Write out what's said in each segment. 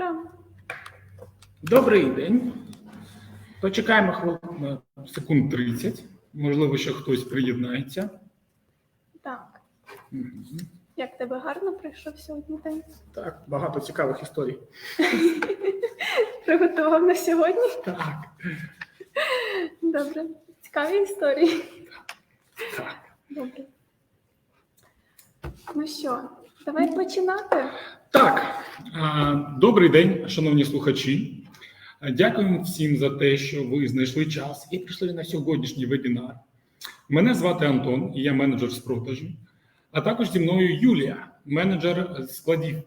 утро. Добрий день. Почекаємо хвилин секунд 30. Можливо, що хтось приєднається. Так, Мгм. як тебе гарно пройшов сьогодні день? Так, багато цікавих історій. Приготував на сьогодні? Так, Добре. Цікаві історії. так. Добре. Ну що, давай починати. Так, добрий день, шановні слухачі. А, Дякуємо всім за те, що ви знайшли час і прийшли на сьогоднішній вебінар. Мене звати Антон, і я менеджер з продажу, а також зі мною Юлія, менеджер складів.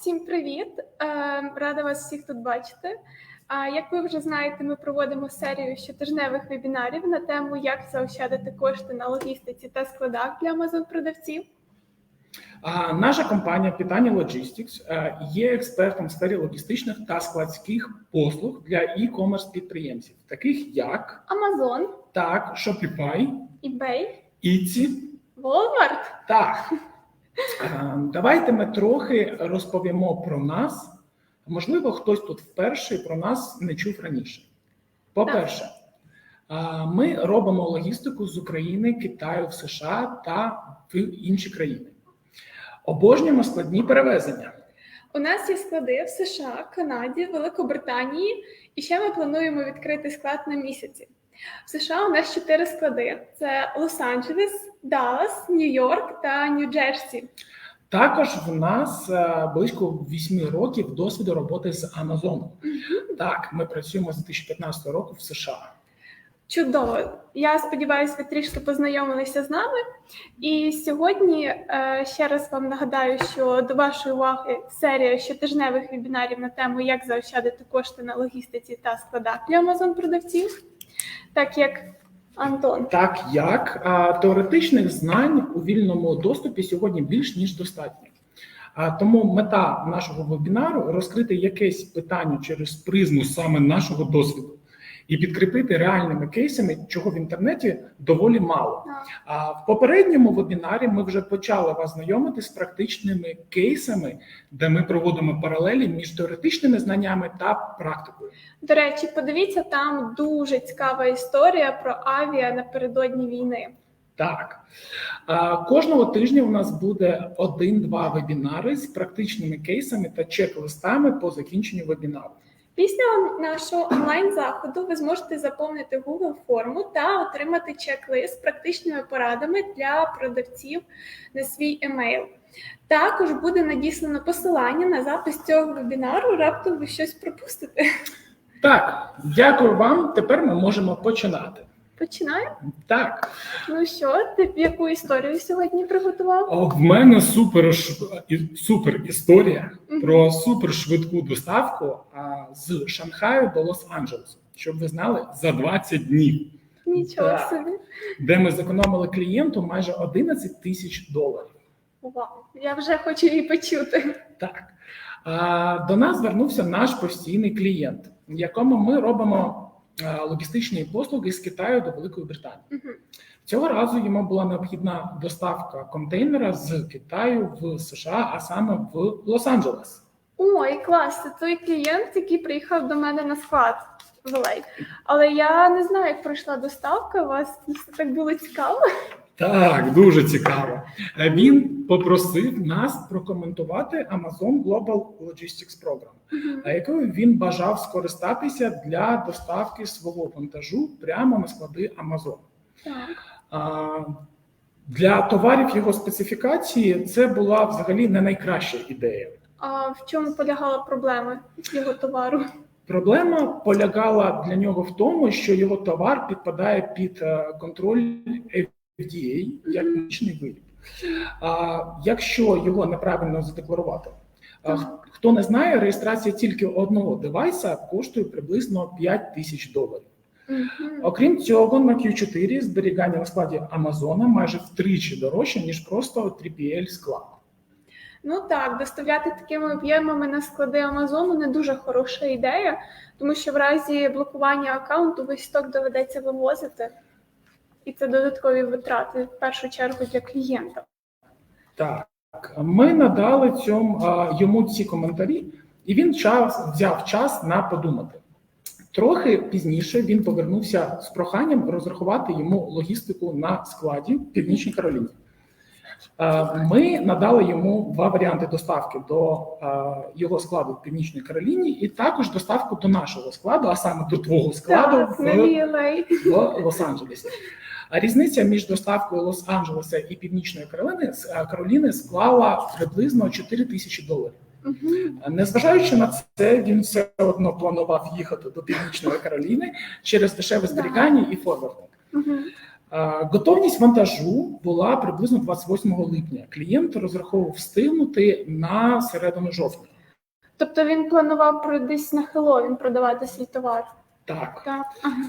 Всім привіт! Е, Рада вас всіх тут бачити. Як ви вже знаєте, ми проводимо серію щотижневих вебінарів на тему, як заощадити кошти на логістиці та складах для Amazon продавців. А наша компанія Питання Logistics е, є експертом в сфері логістичних та складських послуг для e-commerce підприємців, таких як Amazon, так, Shopify, eBay, Etsy. Walmart. Так, Е, давайте ми трохи розповімо про нас. Можливо, хтось тут вперше про нас не чув раніше. По-перше, е, ми робимо логістику з України, Китаю, в США та в інші країни. Обожнюємо складні перевезення. У нас є склади в США, Канаді, Великобританії, і ще ми плануємо відкрити склад на місяці. В США у нас чотири склади: це Лос-Анджелес, Даллас, Нью-Йорк та Нью-Джерсі. Також в нас е, близько 8 років досвіду роботи з Амазоном. Так, ми працюємо з 2015 року в США. Чудово! Я сподіваюся, ви трішки познайомилися з нами. І сьогодні е, ще раз вам нагадаю, що до вашої уваги серія щотижневих вебінарів на тему, як заощадити кошти на логістиці та складах для Amazon продавців. Так як Антон. Так як теоретичних знань у вільному доступі сьогодні більш ніж достатньо. А, тому мета нашого вебінару розкрити якесь питання через призму саме нашого досвіду і підкріпити реальними кейсами, чого в інтернеті доволі мало. А в попередньому вебінарі ми вже почали вас знайомити з практичними кейсами, де ми проводимо паралелі між теоретичними знаннями та практикою. До речі, подивіться, там дуже цікава історія про авіа напередодні війни. Так кожного тижня у нас буде один-два вебінари з практичними кейсами та чек-листами по закінченню вебінару. Після нашого онлайн заходу ви зможете заповнити Google форму та отримати чек-лист з практичними порадами для продавців на свій емейл. Також буде надіслано посилання на запис цього вебінару. Раптом ви щось пропустите. Так, дякую вам. Тепер ми можемо починати. Починаємо. Так, Ну що, ти яку історію сьогодні приготував? о, в мене супер супер історія Мгм. про супер швидку доставку а, з Шанхаю до Лос-Анджелесу, щоб ви знали, за 20 днів, Нічого Так. собі. де ми зекономили клієнту майже 11 тисяч доларів. Вау, я вже хочу її почути. Так. А, До нас звернувся наш постійний клієнт, якому ми робимо логістичні послуги з Китаю до Великої Британії. Мгм. Цього разу йому була необхідна доставка контейнера з Китаю в США, а саме в Лос-Анджелес. Ой, клас, це той клієнт, який приїхав до мене на склад. Але я не знаю, як пройшла доставка. У вас це так було цікаво. Так, дуже цікаво. Е, Він попросив нас прокоментувати Amazon Global Logistics Program, а якою він бажав скористатися для доставки свого вантажу прямо на склади Amazon. Так. Для товарів його специфікації це була взагалі не найкраща ідея. А в чому полягала проблема його товару? Проблема полягала для нього в тому, що його товар підпадає під е, контроль FDA як медичний виріб. А якщо його неправильно задекларувати, хто не знає, реєстрація тільки одного девайса коштує приблизно 5 тисяч доларів. Окрім цього, на Q4 зберігання на складі Амазона майже втричі дорожче, ніж просто 3PL склад. Ну так, доставляти такими об'ємами на склади Амазону не дуже хороша ідея, тому що в разі блокування аккаунту весь сток доведеться вивозити, і це додаткові витрати в першу чергу для клієнта. Так, ми надали цьому а, йому ці коментарі, і він час взяв час на подумати. Трохи пізніше він повернувся з проханням розрахувати йому логістику на складі в Північній Кароліні. Ми надали йому два варіанти доставки до його складу в Північній Кароліні, і також доставку до нашого складу, а саме до твого складу Так, в, в Лос-Анджелесі. А різниця між доставкою Лос-Анджелеса і Північної Кароліни е, Кароліни склала приблизно 4 тисячі доларів. Мгм. Незважаючи на це, він все одно планував їхати до Північної Кароліни через дешеве зберігання і форвардинг. Е, Готовність вантажу була приблизно 28 липня. Клієнт розраховував встигнути на середину жовтня. Тобто він планував десь на Хеллоуін продавати свій товар. Так Так, ага.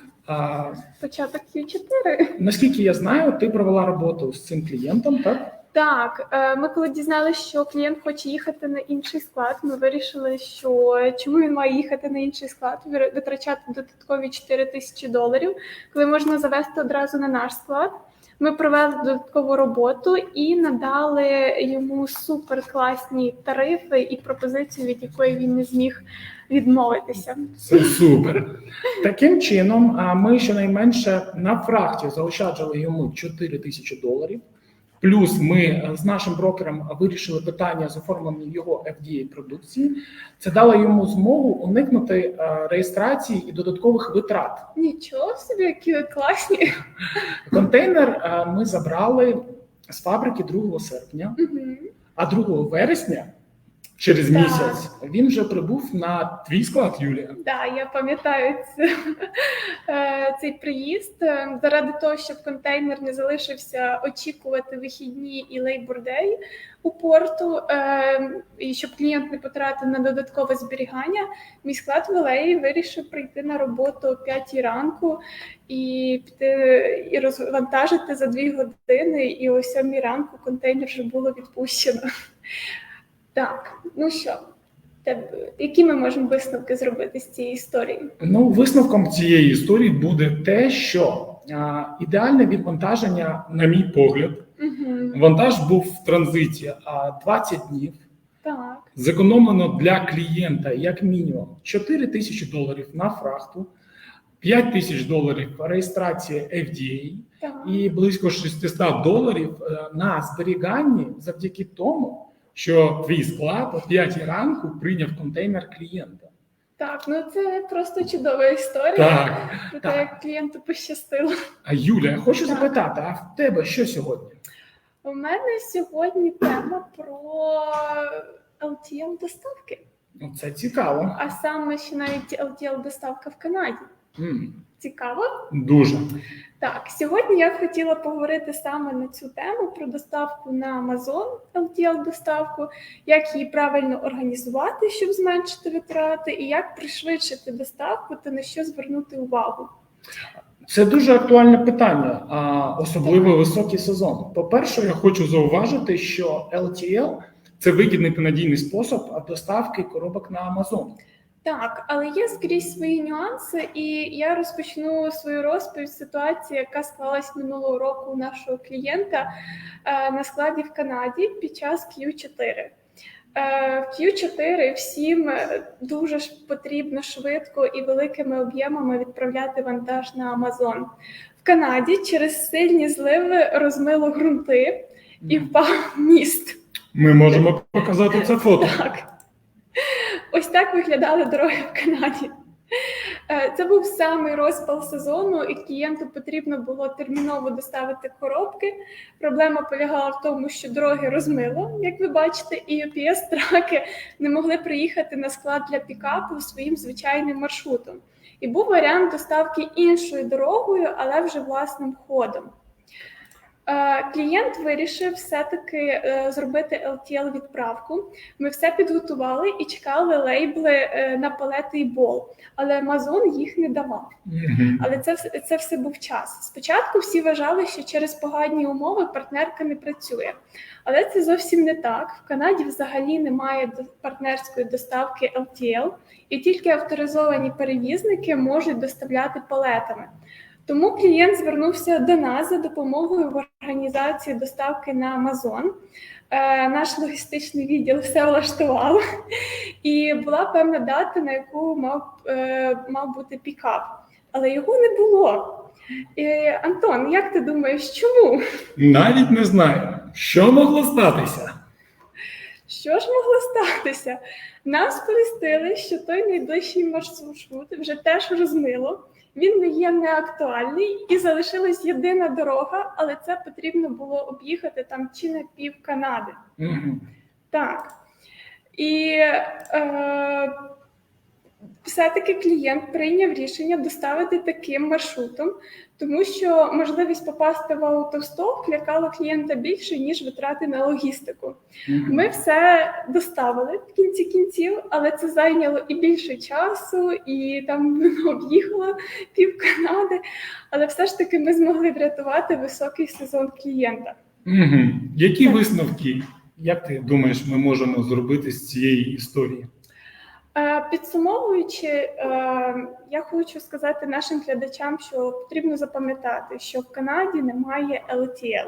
Початок Q4. наскільки я знаю, ти провела роботу з цим клієнтом, так? Так, е, ми коли дізналися, що клієнт хоче їхати на інший склад, ми вирішили, що чому він має їхати на інший склад, витрачати додаткові 4 тисячі доларів, коли можна завести одразу на наш склад. Ми провели додаткову роботу і надали йому суперкласні тарифи і пропозицію, від якої він не зміг відмовитися. Супер. Таким чином, ми щонайменше на фрахті заощаджили йому 4 тисячі доларів. Плюс ми е, з нашим брокером вирішили питання з оформленням його FDA продукції. Це дало йому змогу уникнути е, реєстрації і додаткових витрат. Нічого собі, які ви класні. Контейнер е, ми забрали з фабрики 2 серпня, угу. а 2 вересня, через Так. місяць, він вже прибув на твій склад, Юлія. Да, я пам'ятаю е, цей приїзд Е, заради того, щоб контейнер не залишився очікувати вихідні і Day у порту, е, і щоб клієнт не потратив на додаткове зберігання. Мій склад в Елеї вирішив прийти на роботу о 5 ранку і піти і розвантажити за 2 години. І о 7 ранку контейнер вже було відпущено. Так, ну що, тебе- які ми можемо висновки зробити з цієї історії? Ну, висновком цієї історії буде те, що а, ідеальне відвантаження, на мій погляд, Угу. вантаж був в транзиті а 20 днів. Так, Зекономлено для клієнта як мінімум 4 тисячі доларів на фрахту, 5 тисяч доларів реєстрація FDA так. і близько 600 доларів е, на зберіганні завдяки тому, що твій склад о 5 ранку прийняв контейнер клієнта. Так, ну це просто чудова історія. Так, Про так. те, як клієнту пощастило. А Юля, я хочу Так. запитати, а в тебе що сьогодні? У мене сьогодні тема про LTL доставки, Ну, це цікаво. а саме ще навіть LTL доставка в Канаді. Цікаво? Дуже. Так, сьогодні я б хотіла поговорити саме на цю тему про доставку на Amazon, LTL доставку, як її правильно організувати, щоб зменшити витрати, і як пришвидшити доставку та на що звернути увагу. Це дуже актуальне питання, а особливо високий сезон. По-перше, я хочу зауважити, що LTL – це вигідний та надійний спосіб доставки коробок на Amazon. Так, але є скрізь свої нюанси, і я розпочну свою розповідь з ситуації, яка склалась минулого року у нашого клієнта е, на складі в Канаді під час Q4. Е, В Q4 всім е, дуже ж потрібно швидко і великими об'ємами відправляти вантаж на Амазон. В Канаді через сильні зливи розмило ґрунти і впав міст. Ми можемо показати це фото. Так. Ось так виглядали дороги в Канаді. Е, Це був самий розпал сезону, і клієнту потрібно було терміново доставити коробки. Проблема полягала в тому, що дороги розмило, як ви бачите, і UPS траки не могли приїхати на склад для пікапу своїм звичайним маршрутом. І був варіант доставки іншою дорогою, але вже власним ходом. Е, Клієнт вирішив все-таки е, зробити LTL відправку. Ми все підготували і чекали лейбли е, на палети і бол, але Amazon їх не давав. Але це це все був час. Спочатку всі вважали, що через погані умови партнерка не працює, але це зовсім не так. В Канаді взагалі немає партнерської доставки LTL, і тільки авторизовані перевізники можуть доставляти палетами. Тому клієнт звернувся до нас за допомогою в організації доставки на Amazon. Е, Наш логістичний відділ все влаштував. І була певна дата, на яку мав, е, мав бути пікап, але його не було. І, Антон, як ти думаєш, чому? Навіть не знаю, що могло статися. Що ж могло статися? Нас сповістили, що той найближчий маршрут вже теж розмило. Він не є неактуальний і залишилась єдина дорога, але це потрібно було об'їхати там чи на пів Канади. Так. І е, все-таки клієнт прийняв рішення доставити таким маршрутом, тому що можливість попасти в автостop лякала клієнта більше, ніж витрати на логістику. Ми все доставили в кінці кінців, але це зайняло і більше часу, і там воно об'їхало пів Канади. Але все ж таки ми змогли врятувати високий сезон клієнта. Які Так. висновки, як ти думаєш, ми можемо зробити з цієї історії? Е, Підсумовуючи, е, я хочу сказати нашим глядачам, що потрібно запам'ятати, що в Канаді немає LTL.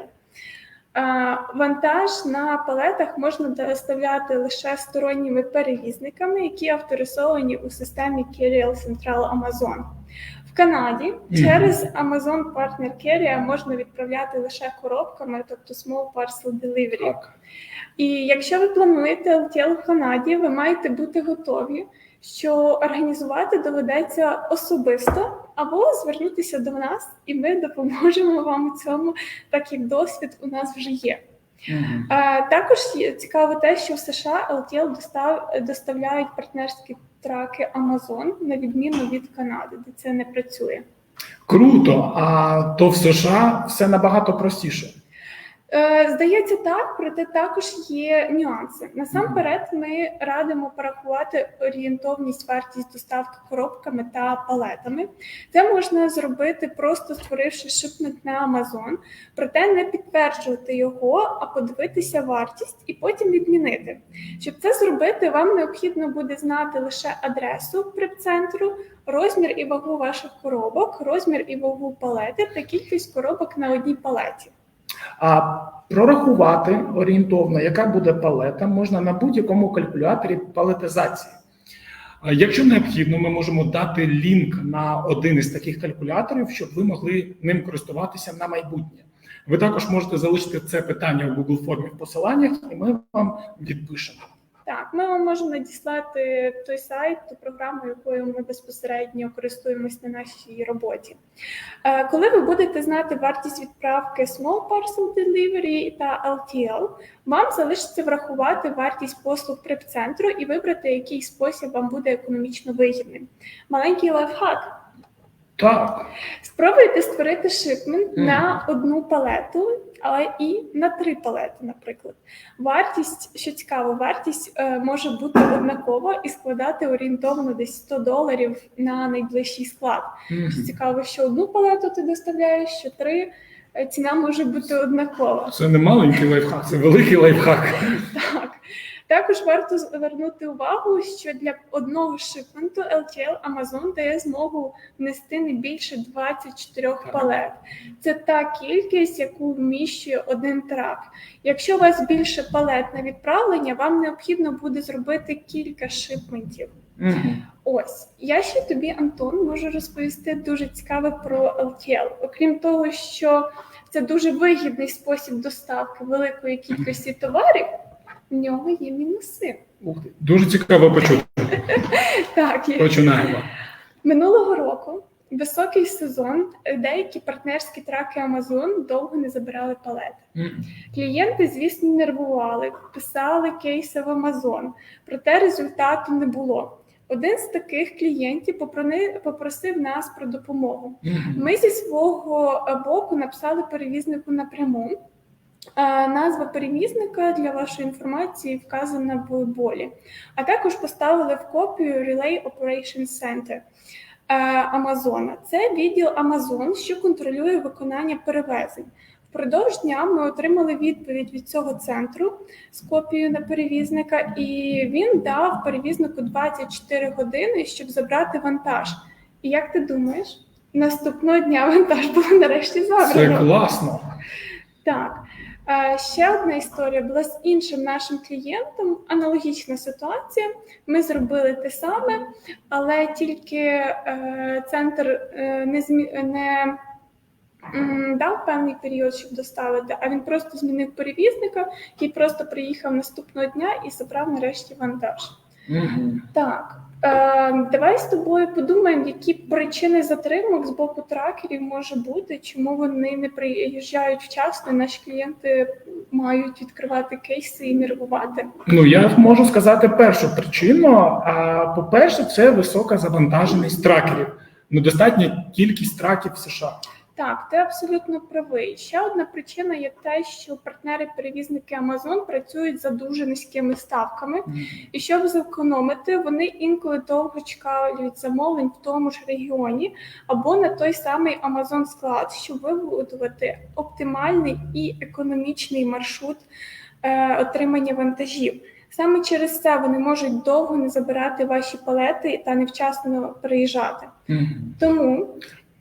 Е, Вантаж на палетах можна доставляти лише сторонніми перевізниками, які авторизовані у системі Carrier Central Amazon. В Канаді через Amazon Partner Carrier можна відправляти лише коробками, тобто small parcel delivery. Так. І якщо ви плануєте LTL в Канаді, ви маєте бути готові, що організувати доведеться особисто або звернутися до нас, і ми допоможемо вам у цьому, так як досвід у нас вже є. Е, Також цікаво те, що в США LTL достав, доставляють партнерські траки Amazon, на відміну від Канади, де це не працює. Круто, а то в США все набагато простіше. Е, Здається, так, проте також є нюанси. Насамперед, ми радимо порахувати орієнтовність вартість доставки коробками та палетами. Це можна зробити, просто створивши шипник на Amazon, проте не підтверджувати його, а подивитися вартість і потім відмінити. Щоб це зробити, вам необхідно буде знати лише адресу припцентру, розмір і вагу ваших коробок, розмір і вагу палети та кількість коробок на одній палеті. А прорахувати орієнтовно, яка буде палета, можна на будь-якому калькуляторі палетизації. Якщо необхідно, ми можемо дати лінк на один із таких калькуляторів, щоб ви могли ним користуватися на майбутнє. Ви також можете залишити це питання в Google формі в посиланнях, і ми вам відпишемо. Так, ми вам можемо надіслати той сайт, ту програму, якою ми безпосередньо користуємось на нашій роботі. Е, Коли ви будете знати вартість відправки Small Parcel Delivery та LTL, вам залишиться врахувати вартість послуг преп-центру і вибрати, який спосіб вам буде економічно вигідним. Маленький лайфхак. Так, Спробуйте створити шипмент Мгм. на одну палету, але і на три палети, наприклад. Вартість, що цікаво, вартість е, може бути однакова і складати орієнтовно десь 100 доларів на найближчий склад. Мгм. Що цікаво, що одну палету ти доставляєш, що три. е, Ціна може бути однакова. це не маленький лайфхак, це великий лайфхак. Так. Також варто звернути увагу, що для одного шипменту LTL Amazon дає змогу внести не більше 24 Так. палет. Це та кількість, яку вміщує один трак. Якщо у вас більше палет на відправлення, вам необхідно буде зробити кілька шипментів. Ось я ще тобі, Антон, можу розповісти дуже цікаве про LTL. Окрім того, що це дуже вигідний спосіб доставки великої кількості товарів, в нього є мінуси. Ух ти. Дуже цікаво почути. Так. Починаємо. минулого року високий сезон. Деякі партнерські траки Amazon довго не забирали палети. Мгм. Клієнти, звісно, нервували, писали кейси в Amazon, проте результату не було. Один з таких клієнтів попросив нас про допомогу. Ми зі свого е, боку написали перевізнику напряму. Назва перевізника для вашої інформації вказана в болі, а також поставили в копію Relay Operations Center е, Амазона. Це відділ Amazon, що контролює виконання перевезень. Впродовж дня ми отримали відповідь від цього центру з копією на перевізника, і він дав перевізнику 24 години, щоб забрати вантаж. І як ти думаєш, наступного дня вантаж було нарешті Це класно. Так. Е, Ще одна історія була з іншим нашим клієнтом. Аналогічна ситуація. Ми зробили те саме, але тільки е, центр е, не змі... не дав певний період, щоб доставити, а він просто змінив перевізника, який просто приїхав наступного дня і забрав нарешті вантаж. Мгм. Так, е, давай з тобою подумаємо, які причини затримок з боку тракерів може бути, чому вони не приїжджають вчасно. Наші клієнти мають відкривати кейси і нервувати. Ну, я можу сказати першу причину. А по-перше, це висока завантаженість тракерів. Недостатня кількість траків в США. Так, ти абсолютно правий. Ще одна причина є те, що партнери-перевізники Amazon працюють за дуже низькими ставками, і щоб зекономити, вони інколи довго чекають замовлень в тому ж регіоні або на той самий Amazon склад, щоб вибудувати оптимальний і економічний маршрут е, отримання вантажів. Саме через це вони можуть довго не забирати ваші палети та невчасно приїжджати. Тому,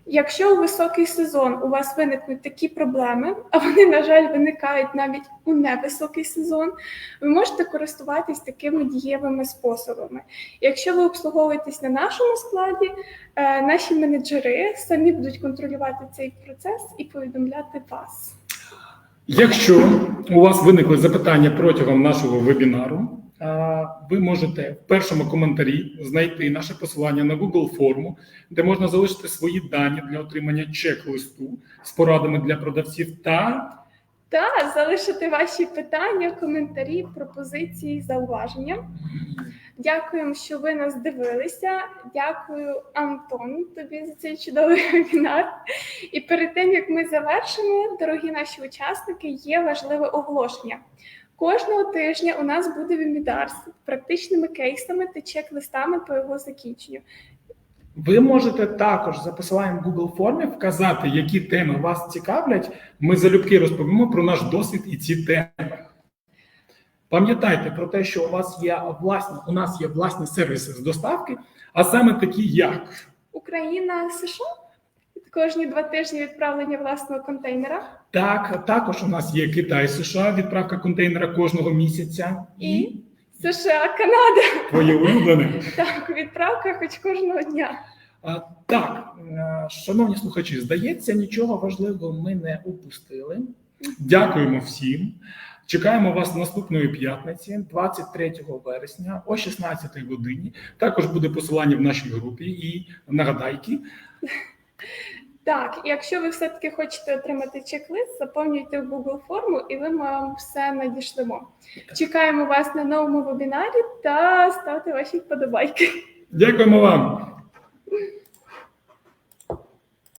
якщо у високий сезон у вас виникнуть такі проблеми, а вони, на жаль, виникають навіть у невисокий сезон, ви можете користуватись такими дієвими способами. Якщо ви обслуговуєтесь на нашому складі, е, наші менеджери самі будуть контролювати цей процес і повідомляти вас. Якщо у вас виникли запитання протягом нашого вебінару, ви можете в першому коментарі знайти наше посилання на Google форму, де можна залишити свої дані для отримання чек-листу з порадами для продавців та Та залишити ваші питання, коментарі, пропозиції, зауваження. Дякуємо, що ви нас дивилися. Дякую, Антон, тобі за цей чудовий вебінар. І перед тим як ми завершимо, дорогі наші учасники, є важливе оголошення. Кожного тижня у нас буде вебінар з практичними кейсами та чек-листами по його закінченню. Ви можете також за посиланням Google формі вказати, які теми вас цікавлять. Ми залюбки розповімо про наш досвід і ці теми. Пам'ятайте про те, що у вас є власні, у нас є власні сервіси з доставки, а саме такі, як Україна США кожні два тижні відправлення власного контейнера. так, також у нас є Китай, США, відправка контейнера кожного місяця І США, Канада. твоє улюблене. Так, відправка хоч кожного дня. А, Так, е, шановні слухачі, здається, нічого важливого ми не упустили. Дякуємо всім. Чекаємо вас наступної п'ятниці, 23 вересня о 16 годині. Також буде посилання в нашій групі і нагадайки. Так, якщо ви все-таки хочете отримати чек-лист, заповнюйте в Google форму і ми вам все надішлемо. Чекаємо вас на новому вебінарі та ставте ваші вподобайки. Дякуємо вам.